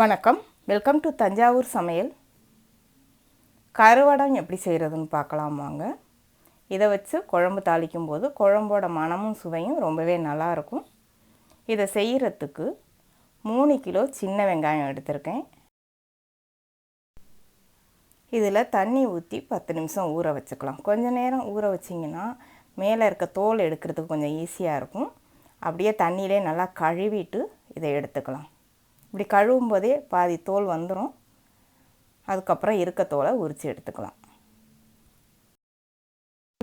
வணக்கம். Welcome to Thanjavur சமையல். கருவடம் எப்படி செய்கிறதுன்னு பார்க்கலாம் வாங்க. இதை வச்சு குழம்பு தாளிக்கும் போது குழம்போட மணமும் சுவையும் ரொம்பவே நல்லாயிருக்கும் இதை செய்கிறதுக்கு மூணு கிலோ சின்ன வெங்காயம் எடுத்திருக்கேன். இதில் தண்ணி ஊற்றி பத்து நிமிஷம் ஊற வச்சுக்கலாம். கொஞ்ச நேரம் ஊற வச்சிங்கன்னா மேலே இருக்க தோல் எடுக்கிறதுக்கு கொஞ்சம் ஈஸியாக இருக்கும். அப்படியே தண்ணியிலே நல்லா கழுவிட்டு இதை எடுத்துக்கலாம். இப்படி கழுவும் போதே பாதி தோல் வந்துடும் அதுக்கப்புறம் இருக்க தோலை உரித்து எடுத்துக்கலாம்.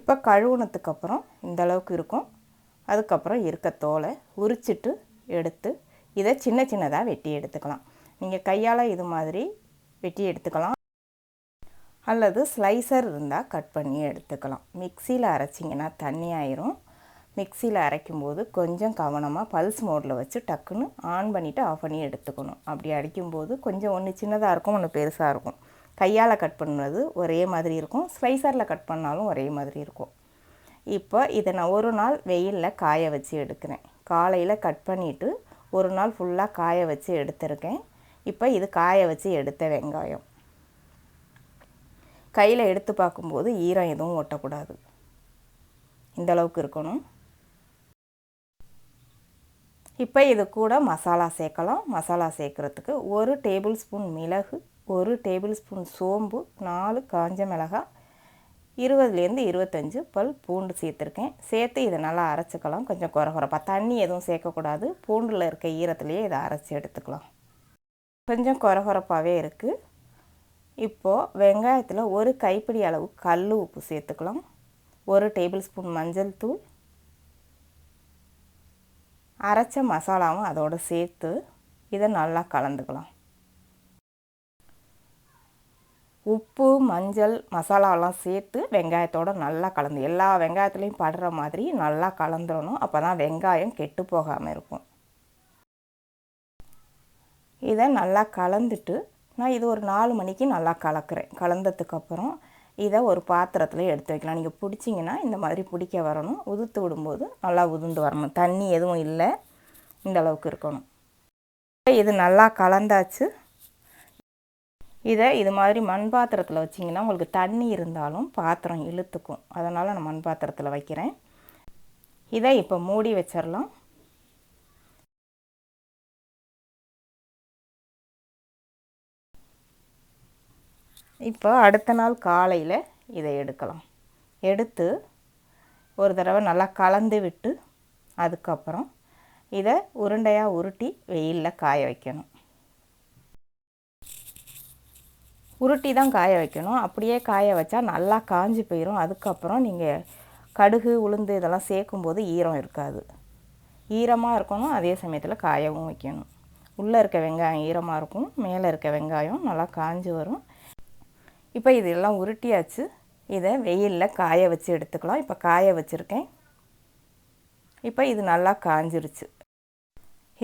இப்போ கழுவுனதுக்கப்புறம் இந்தளவுக்கு இருக்கும். அதுக்கப்புறம் இருக்க தோலை உரிச்சிட்டு எடுத்து இதை சின்ன சின்னதாக வெட்டி எடுத்துக்கலாம். நீங்கள் கையால் இது மாதிரி வெட்டி எடுத்துக்கலாம். அல்லது ஸ்லைசர் இருந்தால் கட் பண்ணி எடுத்துக்கலாம். மிக்சியில் அரைச்சிங்கன்னா தண்ணி ஆயிரும். மிக்சியில் அரைக்கும்போது கொஞ்சம் கவனமாக பல்ஸ் மோடில் வச்சு டக்குன்னு ஆன் பண்ணிவிட்டு ஆஃப் பண்ணி எடுத்துக்கணும். அப்படி அடிக்கும்போது கொஞ்சம் ஒன்று சின்னதாக இருக்கும் ஒன்று பெருசாக இருக்கும். கையால் கட் பண்ணுறது ஒரே மாதிரி இருக்கும். ஸ்லைசரில் கட் பண்ணாலும் ஒரே மாதிரி இருக்கும். இப்போ இதை நான் ஒரு நாள் வெயிலில் காய வச்சு எடுக்கிறேன். காலையில் கட் பண்ணிவிட்டு ஒரு நாள் ஃபுல்லாக காய வச்சு எடுத்திருக்கேன். இப்போ இது காய வச்சு எடுத்த வெங்காயம். கையில் எடுத்து பார்க்கும்போது ஈரம் எதுவும் ஒட்டக்கூடாது. இந்த அளவுக்கு இருக்கணும். இப்போ இது கூட மசாலா சேர்க்கலாம். மசாலா சேர்க்குறதுக்கு ஒரு டேபிள் ஸ்பூன் மிளகு ஒரு டேபிள் ஸ்பூன் சோம்பு நாலு காஞ்ச மிளகாய் இருபதுலேருந்து இருபத்தஞ்சு பல் பூண்டு சேர்த்துருக்கேன். சேர்த்து இதை நல்லா அரைச்சிக்கலாம். கொஞ்சம் குறகுறப்பாக தண்ணி எதுவும் சேர்க்கக்கூடாது. பூண்டில் இருக்க ஈரத்துலேயே இதை அரைச்சி எடுத்துக்கலாம். கொஞ்சம் குறகுறப்பாகவே இருக்குது இப்போது வெங்காயத்தில் ஒரு கைப்பிடி அளவு கல் உப்பு சேர்த்துக்கலாம். ஒரு டேபிள் ஸ்பூன் மஞ்சள் தூள் அரைச்ச மசாலாவும் அதோடு சேர்த்து இதை நல்லா கலந்துக்கலாம். உப்பு மஞ்சள் மசாலாலாம் சேர்த்து வெங்காயத்தோடு நல்லா கலந்து எல்லா வெங்காயத்துலேயும் படுற மாதிரி நல்லா கலந்துடணும் அப்போ தான் வெங்காயம் கெட்டு போகாமல் இருக்கும். இதை நல்லா கலந்துட்டு நான் இது ஒரு நாலு மணிக்கு நல்லா கலக்கிறேன். கலந்ததுக்கப்புறம் இதை ஒரு பாத்திரத்தில் எடுத்து வைக்கலாம். நீங்கள் பிடிச்சிங்கன்னா இந்த மாதிரி பிடிக்க வரணும். உதுத்து விடும்போது நல்லா உதுந்து வரணும். தண்ணி எதுவும் இல்லை. இந்த அளவுக்கு இருக்கணும். இது நல்லா கலந்தாச்சு. இதை இது மாதிரி மண் பாத்திரத்தில் வச்சிங்கன்னா உங்களுக்கு தண்ணி இருந்தாலும் பாத்திரம் இழுத்துக்கும். அதனால் நான் மண் பாத்திரத்தில் வைக்கிறேன். இதை இப்போ மூடி வச்சிடலாம் இப்போ அடுத்த நாள் காலையில் இதை எடுக்கலாம். எடுத்து ஒரு தடவை நல்லா கலந்து விட்டு அதுக்கப்புறம் இதை உருண்டையாக உருட்டி வெயிலில் காய வைக்கணும். உருட்டி தான் காய வைக்கணும். அப்படியே காய வச்சா நல்லா காஞ்சி போயிடும் அதுக்கப்புறம் நீங்கள் கடுகு உளுந்து இதெல்லாம் சேர்க்கும்போது ஈரம் இருக்காது. ஈரமாக இருக்கணும். அதே சமயத்தில் காயவும் வைக்கணும். உள்ளே இருக்க வெங்காயம் ஈரமாக இருக்கும். மேலே இருக்க வெங்காயம் நல்லா காஞ்சி வரும். இப்போ இதெல்லாம் உருட்டியாச்சு. இதை வெயிலில் காய வச்சு எடுத்துக்கலாம். இப்போ காய வச்சுருக்கேன். இப்போ இது நல்லா காஞ்சிருச்சு.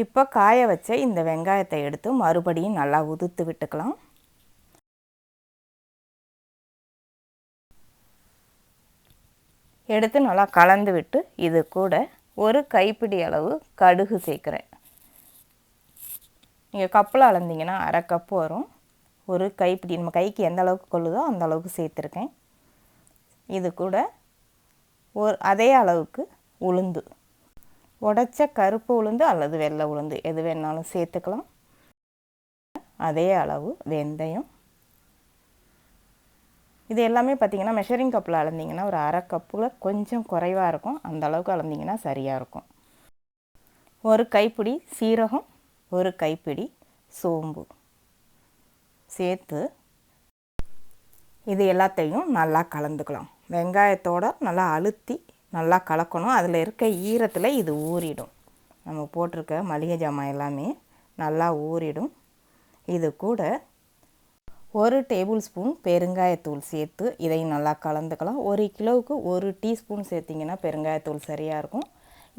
இப்போ காய வச்ச இந்த வெங்காயத்தை எடுத்து மறுபடியும் நல்லா உதுத்து விட்டுக்கலாம். எடுத்து நல்லா கலந்து விட்டு இது கூட ஒரு கைப்பிடி அளவு கடுகு சேர்க்குறேன். நீங்கள் கப்பில் அளந்தீங்கன்னா அரை கப்பு வரும். ஒரு கைப்பிடி நம்ம கைக்கு எந்த அளவுக்கு கொள்ளுதோ அந்த அளவுக்கு சேர்த்துருக்கேன். இது கூட ஒரு அதே அளவுக்கு உளுந்து. உடச்ச கருப்பு உளுந்து அல்லது வெள்ளை உளுந்து எது வேணாலும் சேர்த்துக்கலாம். அதே அளவு வெந்தயம். இது எல்லாமே பார்த்திங்கன்னா மெஷரிங் கப்பில் அளந்திங்கன்னா ஒரு அரை கப்பில் கொஞ்சம் குறைவாக இருக்கும். அந்த அளவுக்கு அளந்திங்கன்னா சரியாக இருக்கும். ஒரு கைப்பிடி சீரகம் ஒரு கைப்பிடி சோம்பு. சேர்த்து இது எல்லாத்தையும் நல்லா கலந்துக்கலாம். வெங்காயத்தோடு நல்லா அழுத்தி நல்லா கலக்கணும். அதில் இருக்க ஈரத்தில் இது ஊறிடும். நம்ம போட்டிருக்க மளிகை ஜாமான் எல்லாமே நல்லா ஊறிடும். இது கூட ஒரு டேபிள் ஸ்பூன் பெருங்காயத்தூள் சேர்த்து இதையும் நல்லா கலந்துக்கலாம். ஒரு கிலோவுக்கு ஒரு டீஸ்பூன் சேர்த்திங்கன்னா பெருங்காயத்தூள் சரியாக இருக்கும்.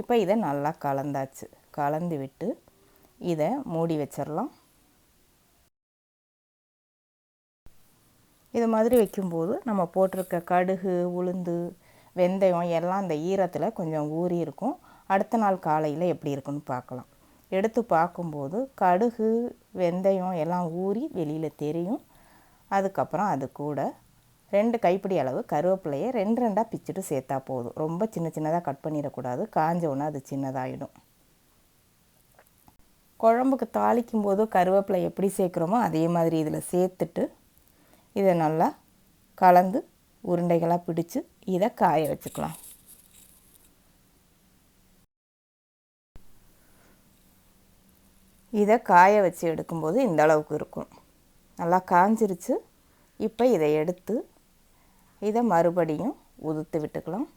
இப்போ இதை நல்லா கலந்தாச்சு. கலந்து விட்டு இதை மூடி வச்சிடலாம். இது மாதிரி வைக்கும்போது நம்ம போட்டிருக்க கடுகு உளுந்து வெந்தயம் எல்லாம் அந்த ஈரத்தில் கொஞ்சம் ஊறி இருக்கும். அடுத்த நாள் காலையில் எப்படி இருக்குன்னு பார்க்கலாம். எடுத்து பார்க்கும்போது கடுகு வெந்தயம் எல்லாம் ஊறி வெளியில் தெரியும். அதுக்கப்புறம் அது கூட ரெண்டு கைப்பிடி அளவு கருவேப்பிலையை ரெண்டு ரெண்டாக பிச்சுட்டு சேர்த்தா போதும். ரொம்ப சின்ன சின்னதாக கட் பண்ணிடக்கூடாது. காஞ்ச உடனே அது சின்னதாகிடும் குழம்புக்கு தாளிக்கும் போது கருவேப்பிலை எப்படி சேர்க்குறோமோ அதே மாதிரி இதில் சேர்த்துட்டு இதை நல்லா கலந்து உருண்டைகளாக பிடிச்சு இதை காய வச்சுக்கலாம். இதை காய வச்சு எடுக்கும்போது இந்த அளவுக்கு இருக்கும். நல்லா காஞ்சிருச்சு. இப்போ இதை எடுத்து இதை மறுபடியும் உதுத்து விட்டுக்கலாம்.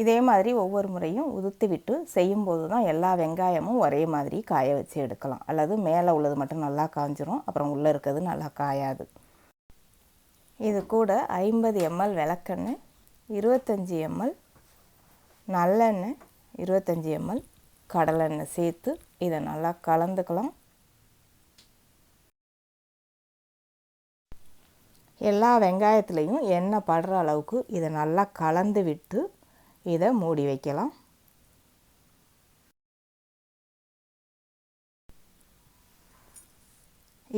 இதே மாதிரி ஒவ்வொரு முறையும் உதுத்து விட்டு செய்யும்போது தான் எல்லா வெங்காயமும் ஒரே மாதிரி காய வச்சு எடுக்கலாம். அல்லது மேலே உள்ளது மட்டும் நல்லா காஞ்சிரும் அப்புறம் உள்ளே இருக்கிறது நல்லா காயாது. இது கூட ஐம்பது எம்எல் விளக்கெண்ணெய் இருபத்தஞ்சி எம்எல் நல்லெண்ணெய் இருபத்தஞ்சி எம்எல் கடலெண்ணெய் சேர்த்து இதை நல்லா கலந்துக்கலாம். எல்லா வெங்காயத்துலேயும் எண்ணெய் படுற அளவுக்கு இதை நல்லா கலந்து விட்டு இதை மூடி வைக்கலாம்.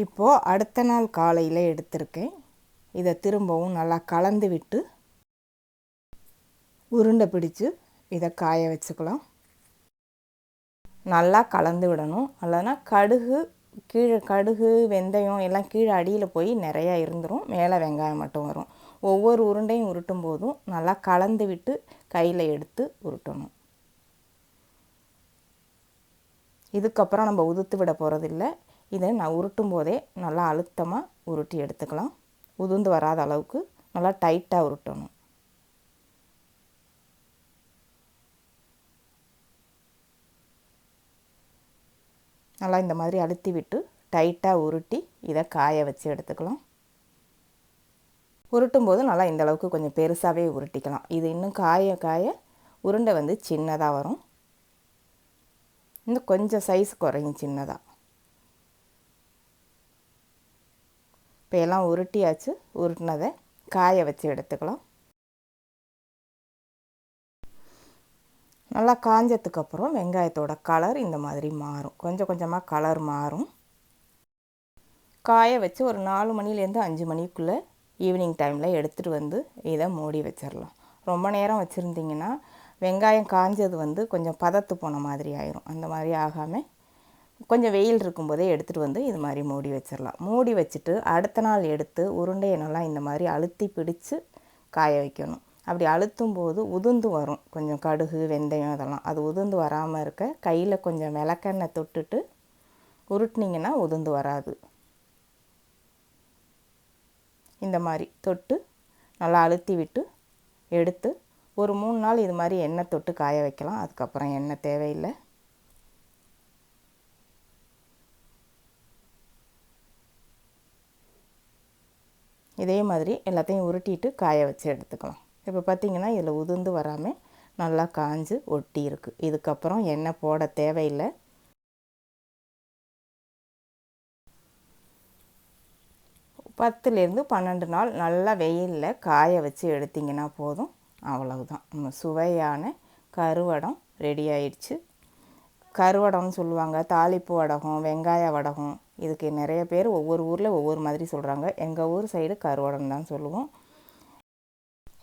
இப்போது அடுத்த நாள் காலையில் எடுத்திருக்கேன். இதை திரும்பவும் நல்லா கலந்து விட்டு உருண்டை பிடிச்சு இதை காய வச்சுக்கலாம். நல்லா கலந்து விடணும். அல்லனா கடுகு கீழே கடுகு வெந்தயம் எல்லாம் கீழே அடியில் போய் நிறையா இருந்துடும் மேலே வெங்காயம் மட்டும் வரும். ஒவ்வொரு உருண்டையும் உருட்டும் போதும் நல்லா கலந்து விட்டு கையில் எடுத்து உருட்டணும். இதுக்கப்புறம் நம்ம உதுத்து விட போகிறதில்ல இதை நான் உருட்டும் போதே நல்லா அழுத்தமாக உருட்டி எடுத்துக்கலாம். உதுந்து வராத அளவுக்கு நல்லா டைட்டாக உருட்டணும். நல்லா இந்த மாதிரி அழுத்தி விட்டு டைட்டாக உருட்டி இதை காய வச்சு எடுத்துக்கலாம். உருட்டும் போது நல்லா இந்த அளவுக்கு கொஞ்சம் பெருசாகவே உருட்டிக்கலாம். இது இன்னும் காய காய உருண்டை வந்து சின்னதாக வரும். இன்னும் கொஞ்சம் சைஸ் குறையும் சின்னதாக இப்போ எல்லாம் உருட்டியாச்சு உருட்டினதை காய வச்சு எடுத்துக்கலாம். நல்லா காஞ்சதுக்கப்புறம் வெங்காயத்தோட கலர் இந்த மாதிரி மாறும். கொஞ்சம் கொஞ்சமாக கலர் மாறும். காய வச்சு ஒரு நாலு மணிலேருந்து அஞ்சு மணிக்குள்ளே ஈவினிங் டைமில் எடுத்துகிட்டு வந்து இதை மூடி வச்சிடலாம் ரொம்ப நேரம் வச்சுருந்திங்கன்னா வெங்காயம் காஞ்சது வந்து கொஞ்சம் பதத்து போன மாதிரி ஆயிரும். அந்த மாதிரி ஆகாமல் கொஞ்சம் வெயில் இருக்கும்போதே எடுத்துகிட்டு வந்து இது மாதிரி மூடி வச்சிடலாம் மூடி வச்சுட்டு அடுத்த நாள் எடுத்து உருண்டையை நல்லா இந்த மாதிரி அழுத்தி பிடிச்சு காய வைக்கணும். அப்படி அழுத்தும் போது உதிர்ந்து வரும். கொஞ்சம் கடுகு வெந்தயம் அதெல்லாம். அது உதிர்ந்து வராமல் இருக்க கையில் கொஞ்சம் விளக்கெண்ணெய் தொட்டுட்டு உருட்டினீங்கன்னா உதிர்ந்து வராது. இந்த மாதிரி தொட்டு நல்லா அழுத்தி விட்டு எடுத்து ஒரு மூணு நாள் இது மாதிரி எண்ணெய் தொட்டு காய வைக்கலாம். அதுக்கப்புறம் எண்ணெய் தேவையில்லை. இதே மாதிரி எல்லாத்தையும் உருட்டிட்டு காய வச்சு எடுத்துக்கலாம். இப்போ பார்த்திங்கன்னா இதில் உதிர்ந்து வராமல் நல்லா காஞ்சு ஒட்டி இருக்குது இதுக்கப்புறம் எண்ணெய் போட தேவையில்லை. பத்துலேருந்து பன்னெண்டு நாள் நல்லா வெயிலில் காய வச்சு எடுத்திங்கன்னா போதும். அவ்வளவுதான். நம்ம சுவையான கருவடம் ரெடி ஆயிடுச்சு. கருவடம்னு சொல்லுவாங்க. தாளிப்பு வடகம் வெங்காய வடகம் இதுக்கு நிறைய பேர் ஒவ்வொரு ஊரில் ஒவ்வொரு மாதிரி சொல்கிறாங்க எங்கள் ஊர் சைடு கருவடம் தான் சொல்லுவோம்.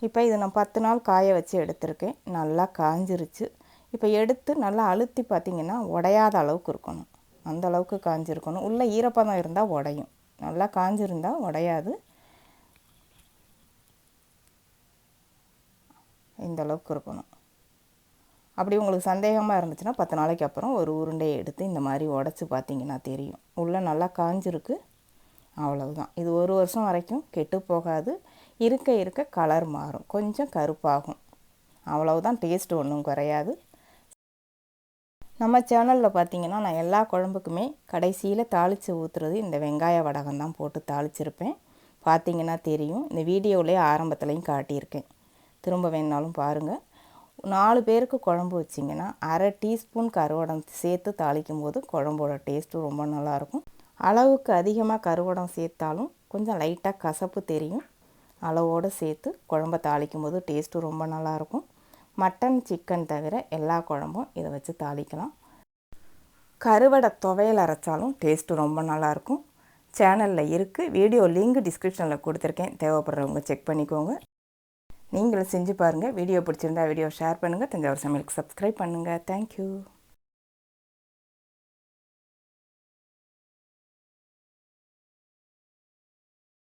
இப்போ இது நான் பத்து நாள் காய வச்சு எடுத்திருக்கேன். நல்லா காஞ்சிருச்சு. இப்போ எடுத்து நல்லா அழுத்தி பார்த்திங்கன்னா உடையாத அளவுக்கு இருக்கணும். அந்த அளவுக்கு காஞ்சிருக்கணும். உள்ளே ஈரப்பதம் இருந்தால் உடையும். நல்லா காஞ்சிருந்தால் உடையாது. இந்தளவுக்கு இருக்கணும். அப்படி உங்களுக்கு சந்தேகமாக இருந்துச்சுன்னா பத்து நாளைக்கு அப்புறம் ஒரு உருண்டையை எடுத்து இந்த மாதிரி உடச்சி பார்த்தீங்கன்னா தெரியும். உள்ளே நல்லா காஞ்சிருக்கு. அவ்வளவுதான். இது ஒரு வருஷம் வரைக்கும் கெட்டு போகாது. இருக்க இருக்க கலர் மாறும். கொஞ்சம் கருப்பாகும். அவ்வளவுதான் டேஸ்ட் ஒன்றும் குறையாது. நம்ம சேனலில் பார்த்தீங்கன்னா நான் எல்லா குழம்புக்குமே கடைசியில் தாளித்து ஊற்றுறது இந்த வெங்காய வடகம் தான் போட்டு தாளிச்சிருப்பேன். பார்த்தீங்கன்னா தெரியும். இந்த வீடியோவிலே ஆரம்பத்துலேயும் காட்டியிருக்கேன். திரும்ப வேணாலும் பாருங்கள் நாலு பேருக்கு குழம்பு வச்சிங்கன்னா அரை டீஸ்பூன் கருவடம் சேர்த்து தாளிக்கும் போது குழம்போட டேஸ்ட்டும் ரொம்ப நல்லாயிருக்கும். அளவுக்கு அதிகமாக கருவடம் சேர்த்தாலும் கொஞ்சம் லைட்டாக கசப்பு தெரியும். அளவோடு சேர்த்து குழம்ப தாளிக்கும் போது டேஸ்ட்டும் ரொம்ப நல்லாயிருக்கும். மட்டன் சிக்கன் தவிர எல்லா குழம்பும் இதை வச்சு தாளிக்கலாம். கருவடை துவையல் அரைச்சாலும் டேஸ்ட்டு ரொம்ப நல்லாயிருக்கும். சேனலில் இருக்குது வீடியோ லிங்க் டிஸ்கிரிப்ஷனில் கொடுத்துருக்கேன். தேவைப்படுறவங்க செக் பண்ணிக்கோங்க. நீங்களும் செஞ்சு பாருங்கள் வீடியோ பிடிச்சிருந்தா வீடியோ ஷேர் பண்ணுங்கள் தஞ்சாவூர் சமையலுக்கு சப்ஸ்கிரைப் பண்ணுங்கள் தேங்க்யூ